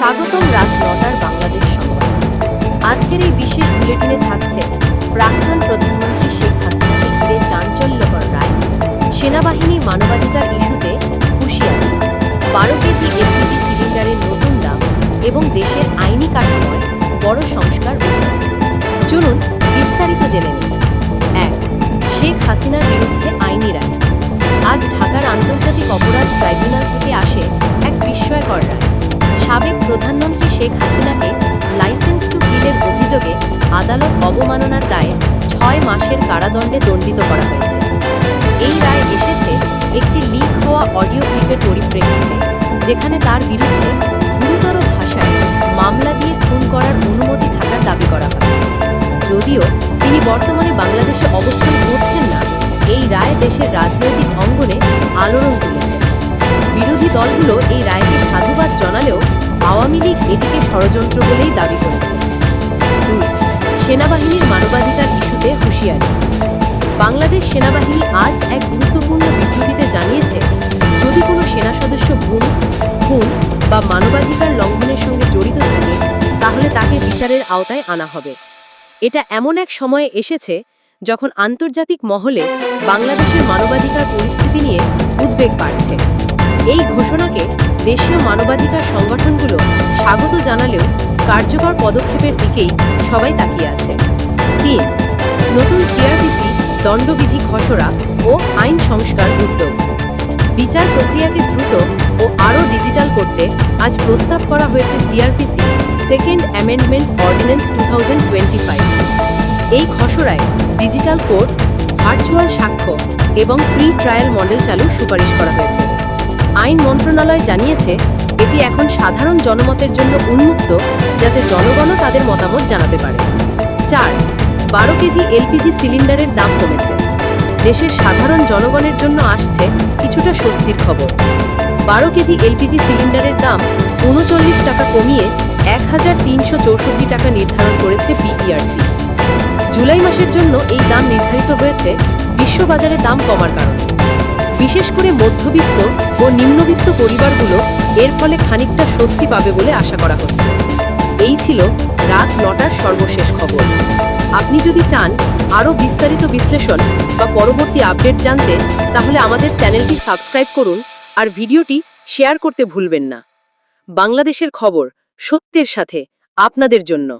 স্বাগতম রাত নটার বাংলাদেশ সংবাদ আজকের এই বিশেষ বুলেটিনে থাকছে প্রাক্তন প্রধানমন্ত্রী শেখ হাসিনাকে ঘিরে চাঞ্চল্যকর রায়। সেনাবাহিনী মানবাধিকার ইস্যুতে হুঁশিয়ারি। বারো কেজি এলপিজি সিলিন্ডারের নতুন দাম এবং দেশের আইনি কাঠামোয় বড় সংস্কার। চলুন বিস্তারিত জেনে নিন আদালত অবমাননার দায়ে ছয় মাসের কারাদণ্ডে দণ্ডিত করা হয়েছে। এই রায় এসেছে একটি লিক হওয়া অডিও ক্লিপের পরিপ্রেক্ষিতে, যেখানে তার বিরুদ্ধে গুরুতর ভাষায় মামলা দিয়ে খুন করার অনুমতি থাকার দাবি করা হয়। যদিও তিনি বর্তমানে বাংলাদেশে অবস্থান করছেন না, এই রায় দেশের রাজনৈতিক অঙ্গনে আলোড়ন তুলেছে। বিরোধী দলগুলো এই রায়কে সাধুবাদ জানালেও আওয়ামী লীগ এটিকে ষড়যন্ত্র বলেই দাবি করেছে। সেনাবাহিনীর মানবাধিকার ইস্যুতে হুঁশিয়ারি। বাংলাদেশ সেনাবাহিনী আজ এক গুরুত্বপূর্ণ বিবৃতিতে জানিয়েছে, যদি কোনো সেনা সদস্য গুম খুন বা মানবাধিকার লঙ্ঘনের সঙ্গে জড়িত থাকে, তাহলে তাকে বিচারের আওতায় আনা হবে। এটা এমন এক সময়ে এসেছে যখন আন্তর্জাতিক মহলে বাংলাদেশের মানবাধিকার পরিস্থিতি নিয়ে উদ্বেগ বাড়ছে। এই ঘোষণাকে দেশীয় মানবাধিকার সংগঠনগুলো স্বাগত জানালেও কার্যকর পদক্ষেপের দিকেই সবাই তাকিয়ে আছে। তিন, নতুন সিআরপিসি, দণ্ডবিধি খসড়া ও আইন সংস্কার উদ্যোগ। বিচার প্রক্রিয়াকে দ্রুত ও আরও ডিজিটাল করতে আজ প্রস্তাব করা হয়েছে CrPC second amendment ordinance two এই খসড়ায় ডিজিটাল কোর্ট ভার্চুয়াল সাক্ষ্য এবং প্রি ট্রায়াল মডেল চালুর সুপারিশ করা হয়েছে। আইন মন্ত্রণালয় জানিয়েছে, এটি এখন সাধারণ জনমতের জন্য উন্মুক্ত যাতে জনগণও তাদের মতামত জানাতে পারে। চার, বারো কেজি এলপিজি সিলিন্ডারের দাম কমেছে। দেশের সাধারণ জনগণের জন্য আসছে কিছুটা স্বস্তির খবর। বারো কেজি এলপিজি সিলিন্ডারের দাম উনচল্লিশ টাকা কমিয়ে এক হাজার তিনশো চৌষট্টি টাকা নির্ধারণ করেছে বিইআরসি। জুলাই মাসের জন্য এই দাম নির্ধারিত হয়েছে, বিশ্ববাজারে দাম কমার কারণে। বিশেষ করে মধ্যবিত্ত ও নিম্নবিত্ত পরিবারগুলো এর ফলে খানিকটা স্বস্তি পাবে বলে আশা করা হচ্ছে। এই ছিল রাত নটার সর্বশেষ খবর। আপনি যদি চান আরও বিস্তারিত বিশ্লেষণ বা পরবর্তী আপডেট জানতে, তাহলে আমাদের চ্যানেলটি সাবস্ক্রাইব করুন আর ভিডিওটি শেয়ার করতে ভুলবেন না। বাংলাদেশের খবর সত্যের সাথে আপনাদের জন্য।